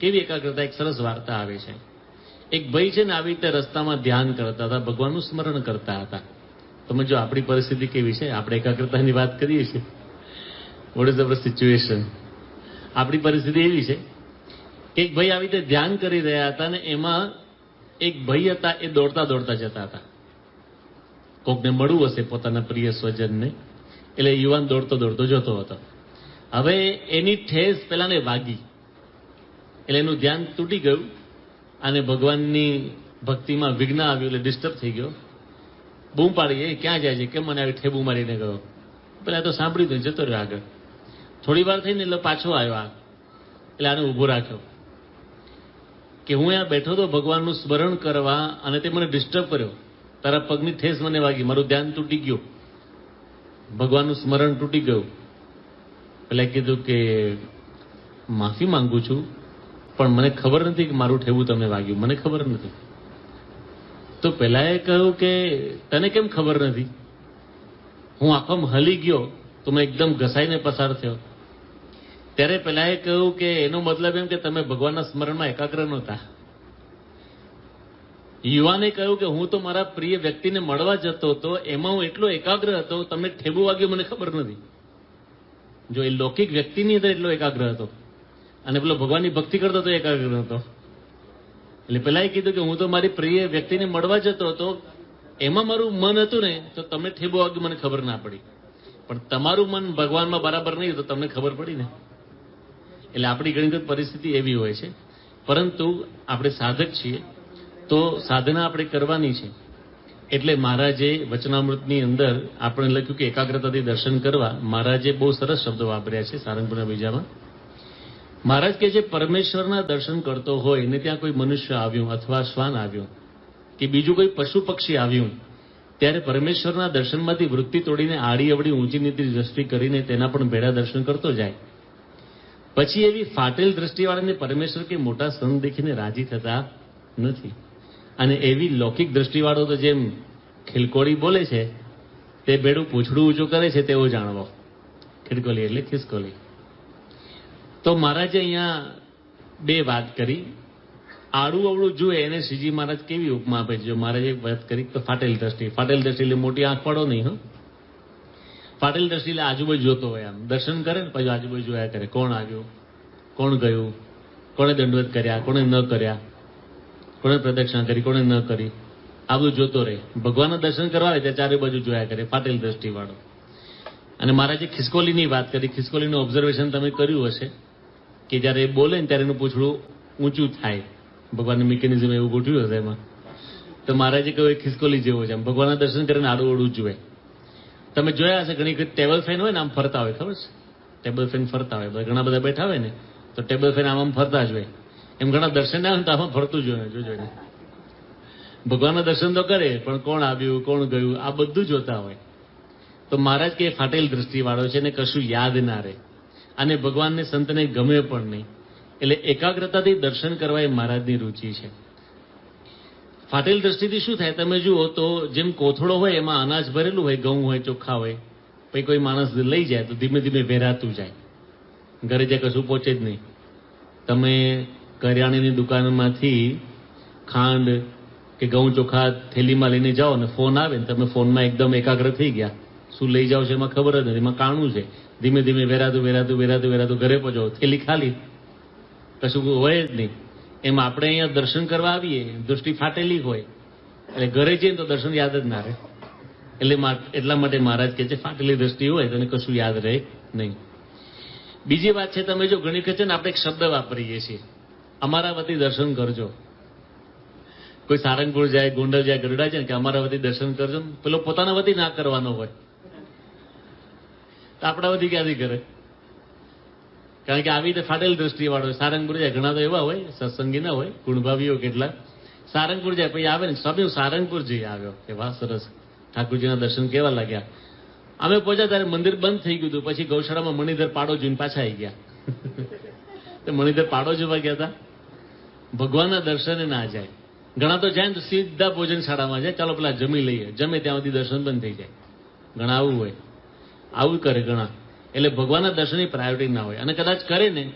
કેવી એકાગ્રતા, એક સરસ વાર્તા આવે છે. એક ભાઈ છે ને આવી રીતે રસ્તામાં ધ્યાન કરતા હતા, ભગવાનનું સ્મરણ કરતા હતા. તમે જો આપણી પરિસ્થિતિ કેવી છે? આપણે એકાગ્રતાની વાત કરીએ છીએ. વોટ ઇઝ અવર સિચ્યુએશન આપણી પરિસ્થિતિ એવી છે કે એક ભાઈ આવી રીતે ધ્યાન કરી રહ્યા હતા ને એમાં એક ભાઈ હતા, એ દોડતા દોડતા જતા હતા. કોકને મળવું હશે પોતાના પ્રિય સ્વજનને. એટલે યુવાન દોડતો દોડતો જતો હતો. હવે એની ઠેસ પેલાને વાગી. એટલે એનું ધ્યાન તૂટી ગયું અને ભગવાનની ભક્તિમાં વિઘ્ન આવ્યું એટલે ડિસ્ટર્બ થઈ ગયો. બૂમ પાડી, એ ક્યાં જાય છે? કેમ મને આવી ઠેબુ મારીને ગયો? પેલા તો સાંભળ્યું તો, જતો રહ્યો આગળ. થોડી વાર થઈને એટલે પાછો આવ્યો આ. એટલે આને ઊભો રાખ્યો. કે હું અહીંયા બેઠો તો ભગવાનનું સ્મરણ કરવા અને તે મને ડિસ્ટર્બ કર્યો. તારા પગની ઠેસ મને વાગી, મારું ધ્યાન તૂટી ગયું. ભગવાનનું સ્મરણ તૂટી ગયું. એટલે કીધું કે, માફી માંગુ છું. પણ મને ખબર નથી કે મારું ઠેવું તમને વાગ્યું. મને ખબર નથી. તો પેલાએ કહ્યું કે, તને કેમ ખબર નથી? હું આખો હલી ગયો, તો મેં એકદમ ઘસાઈને પસાર થયો. ત્યારે પેલાએ કહ્યું કે, એનો મતલબ એમ કે તમે ભગવાનના સ્મરણમાં એકાગ્ર નહોતા. યુવાને કહ્યું કે, હું તો મારા પ્રિય વ્યક્તિને મળવા જતો હતો, એમાં હું એટલો એકાગ્ર હતો, તમને ઠેબુ વાગ્યું, મને ખબર નથી. જો એ લૌકિક વ્યક્તિની અંદર એટલો એકાગ્ર હતો. અને પેલો ભગવાનની ભક્તિ કરતો તો એકાગ્ર હતો. એટલે પેલાએ કીધું કે હું તો મારી પ્રિય વ્યક્તિને મળવા જતો હતો, એમાં મારું મન હતું ને, તો તમને ઠેબો વાગ્યું મને ખબર ના પડી. પણ તમારું મન ભગવાનમાં બરાબર નહીં તો તમને ખબર પડી ને. એટલે આપણી ઘણી વખત પરિસ્થિતિ એવી હોય છે. પરંતુ આપણે સાધક છીએ, તો સાધના આપણે કરવાની છે. એટલે મહારાજે વચનામૃતની અંદર આપણે લખ્યું કે એકાગ્રતાથી દર્શન કરવા. મહારાજે બહુ સરસ શબ્દો વાપર્યા છે સારંગપુરના બીજામાં. મહારાજ કે જે પરમેશ્વરના દર્શન કરતો હોય ને ત્યાં કોઈ મનુષ્ય આવ્યું અથવા શ્વાન આવ્યું કે બીજું કોઈ પશુ પક્ષી આવ્યું, ત્યારે પરમેશ્વરના દર્શનમાંથી વૃત્તિ તોડીને આડી અવડી ઊંચી નીતિ દ્રષ્ટિ કરીને તેના પણ ભેડા દર્શન કરતો જાય. પછી એવી ફાટેલ દ્રષ્ટિવાળાને પરમેશ્વર કે મોટા સંત દેખીને રાજી થતા નથી. અને એવી લૌકિક દ્રષ્ટિવાળો તો જેમ ખિલકોળી બોલે છે, તે ભેડું પૂછડું ઊંચું કરે છે તેવો જાણવો. ખિલકોલી એટલે ખિસકોલી તો મહારાજે અહીંયા બે વાત કરી. આડું અવળું જુએ એને શ્રીજી મહારાજ કેવી ઉપમા આપે છે? જો મહારાજે વાત કરી તો ફાટેલ દ્રષ્ટિ ફાટેલ દ્રષ્ટિ એટલે મોટી આંખ પડો નહીં, હો. ફાટેલ દ્રષ્ટિ એટલે આજુબાજુ જોતો હોય આમ. દર્શન કરે ને પછી આજુબાજુ જોયા કરે. કોણ આવ્યું? કોણ ગયું? કોણે દંડવત કર્યા? કોણે ન કર્યા? કોણે પ્રદક્ષિણા કરી? કોણે ન કરી? આ બધું જોતો રહે. ભગવાનના દર્શન કરવા આવે ત્યાં ચારે બાજુ જોયા કરે ફાટેલ દ્રષ્ટિવાળો. અને મહારાજે ખિસકોલીની વાત કરી. ખિસકોલીનું ઓબ્ઝર્વેશન તમે કર્યું હશે. કે જ્યારે બોલે ને ત્યારે એનું પૂછડું ઊંચું થાય. ભગવાનનું મિકેનિઝમ એવું ગોઠવ્યું હશે એમાં. તો મહારાજે કહ્યું, એ ખિસકોલી જેવો છે. ભગવાનના દર્શન કરીને આડું ઓડું જુએ. તમે જોયા હશે, ઘણી વખત ટેબલ ફેન હોય ને, આમ ફરતા હોય, ખબર છે? ટેબલ ફેન ફરતા હોય. ઘણા બધા બેઠા હોય ને, તો ટેબલ ફેન આમ આમ ફરતા જ હોય. એમ ઘણા દર્શન આવે ને, તો આમાં ફરતું જ હોય, જોજો ભગવાનના દર્શન તો કરે, પણ કોણ આવ્યું, કોણ ગયું, આ બધું જોતા હોય. તો મહારાજ કે ફાટેલ દ્રષ્ટિવાળો છે ને, કશું યાદ ના રહે. અને ભગવાનને સંતને ગમે પણ નહીં. એટલે એકાગ્રતાથી દર્શન કરવા એ મહારાજની રુચિ છે. ફાટેલ દ્રષ્ટિથી શું થાય? તમે જુઓ તો જેમ કોથળો હોય, એમાં અનાજ ભરેલું હોય, ઘઉં હોય ચોખ્ખા હોય, પછી કોઈ માણસ લઈ જાય તો ધીમે ધીમે વેરાતું જાય. ઘરે જે કશું પહોંચે જ નહીં. તમે કરિયાણાની દુકાનમાંથી ખાંડ કે ઘઉં, ચોખા થેલીમાં લઈને જાઓ ને ફોન આવે ને તમે ફોનમાં એકદમ એકાગ્ર થઈ ગયા. શું લઈ જાઓ છો એમાં ખબર જ નથી, એમાં કાણું છે. ધીમે ધીમે વેરાતું વેરાતું વેરાતું વેરાતું ઘરે પહોંચો. થેલી ખાલી. કશું હોય જ નહીં. એમ આપણે અહીંયા દર્શન કરવા આવીએ, દૃષ્ટિ ફાટેલી હોય. એટલે ઘરે જઈએ તો દર્શન યાદ જ ના રહે. એટલે એટલા માટે મહારાજ કહે છે, ફાટેલી દ્રષ્ટિ હોય તો કશું યાદ રહે નહીં. બીજી વાત છે, તમે જો ઘણી વખત છે ને, આપણે એક શબ્દ વાપરીએ છીએ. અમારા વતી દર્શન કરજો. કોઈ સારંગપુર જાય, ગોંડલ જાય ગરડા જાય કે અમારા વતી દર્શન કરજો. પેલો પોતાના વતી ના કરવાનો હોય. તો આપણા બધી ક્યાંથી કરે? કારણ કે આવી રીતે ફાટેલ દ્રષ્ટિવાળો હોય. સારંગપુર જાય ઘણા તો એવા હોય સત્સંગી ના હોય ગુણભાવીઓ કેટલા. સારંગપુર જાય પછી આવે ને સ્વામી સારંગપુર જઈ આવ્યો. કે વાહ સરસ. ઠાકુરજીના દર્શન કેવા લાગ્યા? અમે પહોંચ્યા ત્યારે મંદિર બંધ થઈ ગયું હતું. પછી ગૌશાળામાં મણિધર પાડો જોઈને પાછા આવી ગયા. તો મણિધર પાડો જોવા ગયા હતા. ભગવાનના દર્શને ના જાય. ઘણા તો જાય ને તો સીધા ભોજનશાળામાં જાય. ચાલો પેલા જમી લઈએ. જમે ત્યાં સુધી દર્શન બંધ થઈ જાય. ઘણા આવું હોય. આવું કરે ઘણા. એટલે ભગવાનના દર્શનની પ્રાયોરિટી ના હોય. અને કદાચ કરે ને,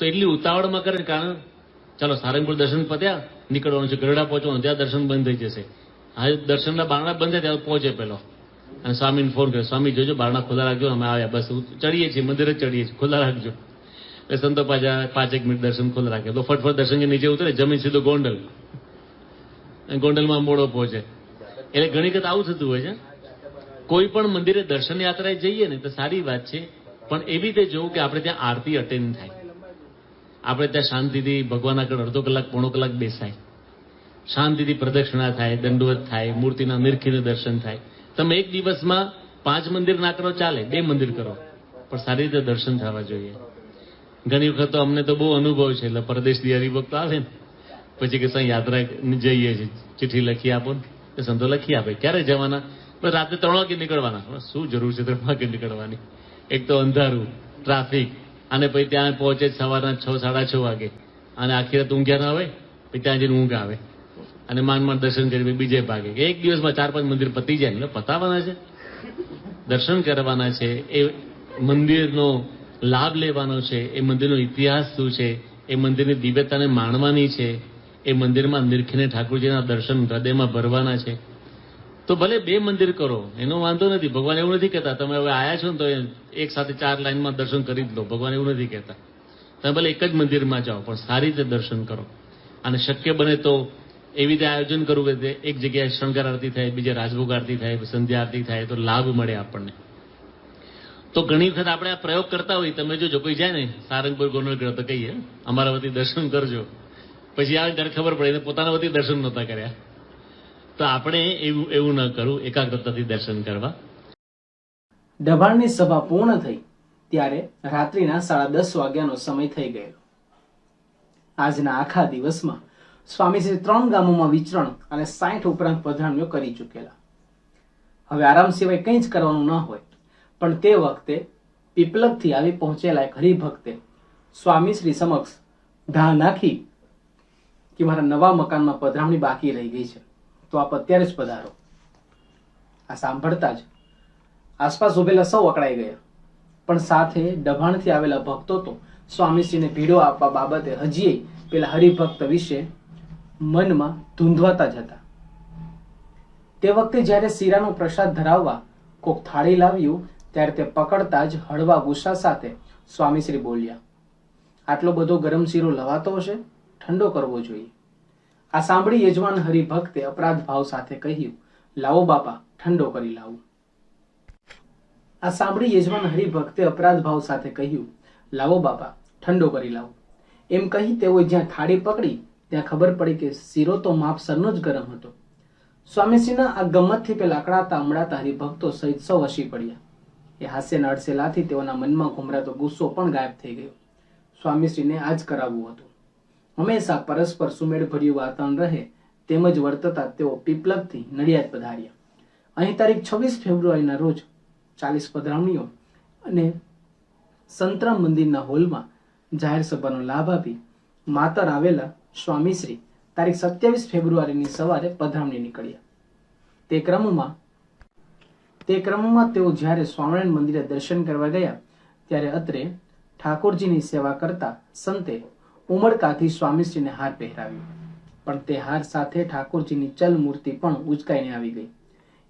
તો એટલી ઉતાવળમાં કરે કારણ, ચાલો સારંગપુર દર્શન પત્યા, નીકળવાનું છે ગરડા પહોંચવાનું, ત્યાં દર્શન બંધ થઈ જશે. હા દર્શનના બારણા બંધ થાય ત્યારે પહોંચે પેલો. અને સ્વામીને ફોન કર્યો, સ્વામી, જોજો, બારણા ખુલ્લા રાખજો, અમે આવ્યા, બસ ચડીએ છીએ, મંદિરે ચડીએ છીએ, ખુલ્લા રાખજો. એટલે સંતો પાછા પાંચ એક મિનિટ દર્શન ખુલ્લા રાખે. તો ફટફટ દર્શન નીચે ઉતરે, જમીન સીધો ગોંડલ. ગોંડલમાં મોડો પહોંચે. એટલે ઘણી વખત આવું થતું હોય છે. કોઈ પણ મંદિરે દર્શન યાત્રાએ જઈએ ને તો સારી વાત છે, પણ એવી રીતે જોવું કે આપણે ત્યાં આરતી અટેન્ડ થાય. આપણે ત્યાં શાંતિથી ભગવાન આગળ અડધો કલાક, પોણો કલાક બેસાય. શાંતિથી પ્રદક્ષિણા થાય, દંડવત થાય, મૂર્તિના નિરખીને દર્શન થાય. તમે એક દિવસમાં પાંચ મંદિર ના કરો, ચાલે, બે મંદિર કરો, પણ સારી રીતે દર્શન થવા જોઈએ. ઘણી વખત તો અમને તો બહુ અનુભવ છે, એટલે પરદેશથી હરિભક્તો આવે ને, પછી કે યાત્રા જઈએ છીએ ચિઠ્ઠી લખી આપો ને સંતો લખી આપે. ક્યારે જવાના? રાત્રે ત્રણ વાગે નીકળવાના. શું જરૂર છે ત્રણ વાગે નીકળવાની? એક તો અંધારું, ટ્રાફિક, અને પછી ત્યાં પહોંચે સવારના છ, સાડા છ વાગે. અને આખી રાત ઊંઘ્યા ના હોય, પછી ત્યાં જઈને ઊંઘ આવે. અને માંડ માંડ દર્શન કરી બીજે ભાગે. એક દિવસમાં ચાર, પાંચ મંદિર પતી જાય એટલે પતાવવાના છે. દર્શન કરવાના છે. એ મંદિરનો લાભ લેવાનો છે. એ મંદિરનો ઇતિહાસ શું છે? એ મંદિરની દિવ્યતાને માણવાની છે. એ મંદિરમાં નિરખીને ઠાકોરજીના દર્શન હૃદયમાં ભરવાના છે. તો ભલે બે મંદિર કરો, એનો વાંધો નથી. ભગવાન એવું નથી કહેતા, તમે હવે આયા છો ને તો એક સાથે ચાર લાઈનમાં દર્શન કરી જ લો. ભગવાન એવું નથી કહેતા. તમે ભલે એક જ મંદિરમાં જાઓ, પણ સારી રીતે દર્શન કરો. અને શક્ય બને તો એવી રીતે આયોજન કરવું કે એક જગ્યાએ શણગાર આરતી થાય, બીજે રાજભોગ આરતી થાય, સંધ્યા આરતી થાય, તો લાભ મળે આપણને. તો ઘણી વખત આપણે આ પ્રયોગ કરતા હોઈએ. તમે જોજો, કોઈ જાય ને સારંગપુર ગોનલગઢ તો કહીએ. અમારા વતી દર્શન કરજો. પછી આ ખબર પડે પોતાના વતી દર્શન નહોતા કર્યા. તો આપણે એવું એવું ન કરવું, એકાગ્રતાથી દર્શન કરવા. દબાણની સભા પૂર્ણ થઈ ત્યારે રાત્રિના સાડા દસ વાગ્યાનો સમય થઈ ગયેલો. આજના આખા દિવસમાં સ્વામીશ્રી ત્રણ ગામોમાં વિચરણ અને સાઠ ઉપરાંત પધરામણીઓ કરી ચૂકેલા. હવે આરામ સિવાય કંઈ જ કરવાનું ન હોય, પણ તે વખતે પીપલકથી આવી પહોંચેલા એક હરિભક્તે સ્વામીશ્રી સમક્ષ ધા નાખી કે મારા નવા મકાનમાં પધરામણી બાકી રહી ગઈ છે. તો આપ અત્યારે જ પધારો. આ સાંભળતા જ. આસપાસ ઉભેલા સૌ અકળાઈ ગયા. પણ સાથે દબાણથી આવેલા ભક્તો તો સ્વામીશ્રીને ભીડો આપવા બાબતે હજીએ પેલા હરિભક્ત વિશે મનમાં ધૂંધવાતા જ હતા. તે વખતે જ્યારે શીરાનો પ્રસાદ ધરાવવા કોક થાળી લાવ્યું, ત્યારે તે પકડતા જ હળવા ગુસ્સા સાથે સ્વામીશ્રી બોલ્યા, આટલો બધો ગરમ શીરો લવાતો હશે? ઠંડો કરવો જોઈએ. આ સાંભળી યજમાન હરિભક્તે અપરાધ ભાવ સાથે કહ્યું, લાવો બાપા, ઠંડો કરી લાવું. આ સાંભળી યજમાન હરિભક્તે અપરાધ ભાવ સાથે કહ્યું, લાવો બાપા, ઠંડો કરી લાવું. એમ કહી તેઓએ જ્યાં થાળી પકડી, ત્યાં ખબર પડી કે શીરો તો માપસરનો જ ગરમ હતો. સ્વામીશ્રીના આ ગમતથી પેલા અકળાતા અમડાતા હરિભક્તો સહિત સૌ હસી પડ્યા. એ હાસ્યના અડસેલાથી તેઓના મનમાં ઘુમરાતો ગુસ્સો પણ ગાયબ થઈ ગયો. સ્વામીશ્રીને આ જ કરાવવું હતું. હંમેશા પરસ્પર સુમેળભર્યું વાતાવરણ રહે તેમજ વર્તતા તેઓ પીપલગથી નડિયાદ પધાર્યા. અહીં તારીખ છવ્વીસ ફેબ્રુઆરીના રોજ ચાલીસ પધરામણીઓ અને સંતરામ મંદિરના હોલમાં જાહેર સભાનો લાભ આપી માતર આવેલા સ્વામીશ્રી તારીખ સત્યાવીસ ફેબ્રુઆરીની સવારે પધરામણી નીકળ્યા. તે ક્રમમાં તે ક્રમમાં તેઓ જ્યારે સ્વામિનારાયણ મંદિરે દર્શન કરવા ગયા, ત્યારે અત્રે ઠાકોરજીની સેવા કરતા સંતે ઉમળકાથી સ્વામીશ્રીને હાર પહેરાવ્યો. પણ તે હાર સાથે ઠાકોરજીની ચલ મૂર્તિ પણ ઉચકાઈને આવી ગઈ.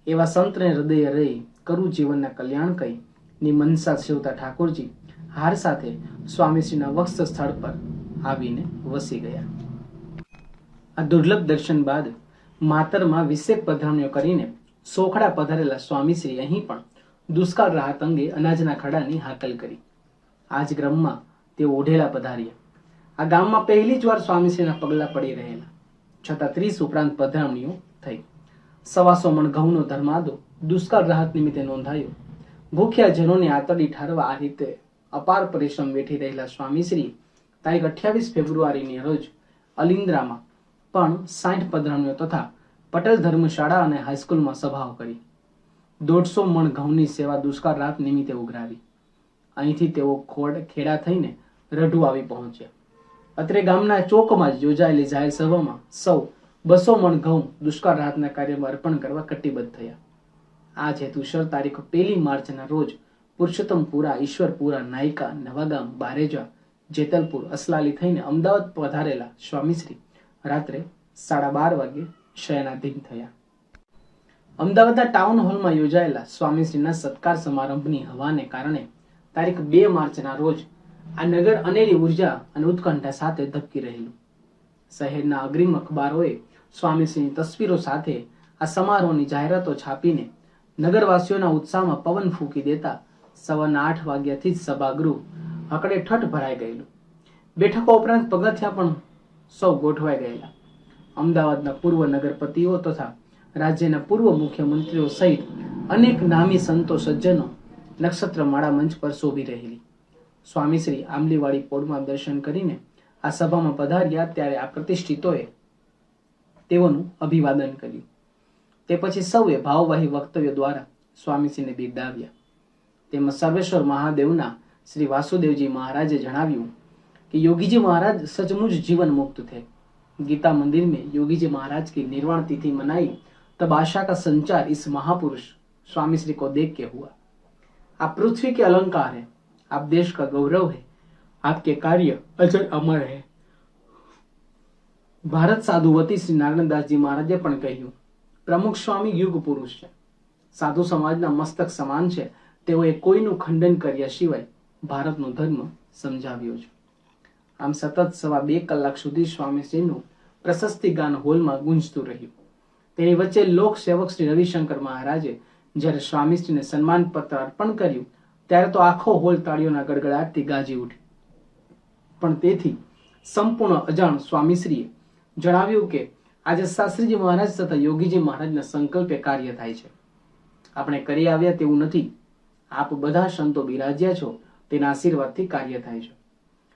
એવા સંતને હૃદય રહી કરું જીવનના કલ્યાણ કહી ની મનસા સેવતા ઠાકોરજી હાર સાથે સ્વામીશ્રીના વક્ષ સ્થળ પર આવીને વસી ગયા. આ દુર્લભ દર્શન બાદ માતરમાં વિશેક પધરામણીઓ કરીને સોખડા પધારેલા સ્વામીશ્રી અહીં પણ દુષ્કાળ રાહત અંગે અનાજના ખડાની હાકલ કરી. આજ ગ્રમમાં તેઓ ઓઢેલા પધાર્યા. આ ગામમાં પહેલી જ વાર સ્વામીશ્રીના પગલા પડી રહેલા. છતાં ત્રીસ ઉપરાંત પધરામણીઓ થઈ. સવાસો મણ ઘઉંનો ધર્માદો દુષ્કાળ રાહત નિમિત્તે નોંધાયો. ભૂખ્યા જનોને આતડી ઠારવા આ રીતે અપાર પરિશ્રમ વેઠી રહેલા સ્વામીશ્રી તારીખ અઠ્યાવીસ ફેબ્રુઆરીની રોજ અલિન્દ્રામાં પણ સાઠ પધરામણીઓ તથા પટેલ ધર્મશાળા અને હાઈસ્કૂલમાં સભાઓ કરી. દોઢસો મણ ઘઉંની સેવા દુષ્કાળ રાત નિમિત્તે ઉઘરાવી. અહીંથી તેઓ ખોડ ખેડા થઈને રઢુ આવી પહોંચ્યા. અત્રે ગામના ચોકમાં જ યોજાયેલી જાહેર સભામાં સૌ બસો મણ ઘઉં દુષ્કાળ રાહતના કાર્યમાં અર્પણ કરવા કટિબદ્ધ થયા. આ જ હેતુસર તારીખ પહેલી માર્ચના રોજ પુરુષોત્તમપુરા, ઈશ્વરપુરા, નાયકા, નવાગામ, બારેજા, જેતલપુર, અસલાલી થઈને અમદાવાદ પધારેલા સ્વામીશ્રી રાત્રે સાડા બાર વાગે શયનાધીન થયા. અમદાવાદના ટાઉન હોલમાં યોજાયેલા સ્વામીશ્રીના સત્કાર સમારંભની હવાને કારણે તારીખ બે માર્ચના રોજ આ નગર અનેરી ઊર્જા અને ઉત્કંઠા સાથે ધબકી રહેલું. શહેરના અગ્રીમ અખબારોએ સ્વામીશ્રીની તસવીરો સાથે આ સમારોહની જાહેરાતો છાપીને નગરવાસીઓના ઉત્સાહમાં પવન ફૂંકી દેતા સવારના આઠ વાગ્યાથી જ સભાગૃહ હકડે ઠઠ ભરાઈ ગયેલું. બેઠકો ઉપરાંત પગથિયા પણ સૌ ગોઠવાઈ ગયેલા. અમદાવાદના પૂર્વ નગરપતિઓ તથા રાજ્યના પૂર્વ મુખ્યમંત્રીઓ સહિત અનેક નામી સંતો સજ્જનો નક્ષત્ર માળા મંચ પર શોભી રહેલી. સ્વામીશ્રી આંબલીવાળી પોળમાં દર્શન કરીને આ સભામાં પધાર્યા ત્યારે આ પ્રતિષ્ઠિતોએ તેઓનું અભિવાદન કર્યું તે પછી સૌએ ભાવવાહી વક્તવ્ય દ્વારા સ્વામીશ્રીને બિરદાવ્યા તેમાં સર્વેશ્વર મહાદેવના શ્રી વાસુદેવજી મહારાજે જણાવ્યું कि योगी जी महाराज सचमुच जीवन मुक्त थे गीता मंदिर में योगी जी महाराज की निर्वाण तिथि मनाई तब आशा का संचार इस महापुरुष स्वामी श्री को देख के हुआ आप पृथ्वी के अलंकार है आप देश का गौरव है आपके कार्य अजर अमर है ભારત સાધુવતી શ્રી નારાયણદાસજી મહારાજે પણ કહ્યું પ્રમુખ સ્વામી યુગ પુરુષ છે સાધુ સમાજના મસ્તક સમાન છે તેઓએ કોઈનું ખંડન કર્યા સિવાય ભારતનો ધર્મ સમજાવ્યો છે આમ સતત સવા બે કલાક સુધી સ્વામીશ્રીનું પ્રશસ્તિ ગાન હોલમાં ગુંજતું રહ્યું તેની વચ્ચે લોક સેવક શ્રી રવિશંકર મહારાજે જ્યારે સ્વામીશ્રીને સન્માન પત્ર અર્પણ કર્યું ત્યારે તો આખો હોલ તાળીઓના ગડગડાટથી ગાજી ઉઠી પણ તેથી સંપૂર્ણ અજાણ સ્વામીશ્રીએ જણાવ્યું કે આજે શાસ્ત્રીજી મહારાજ તથા યોગીજી મહારાજના સંકલ્પે કાર્ય થાય છે. આપણે કરી આવ્યા તેવું નથી. આપ બધા સંતો બિરાજ્યા છો. તેના આશીર્વાદથી કાર્ય થાય છે.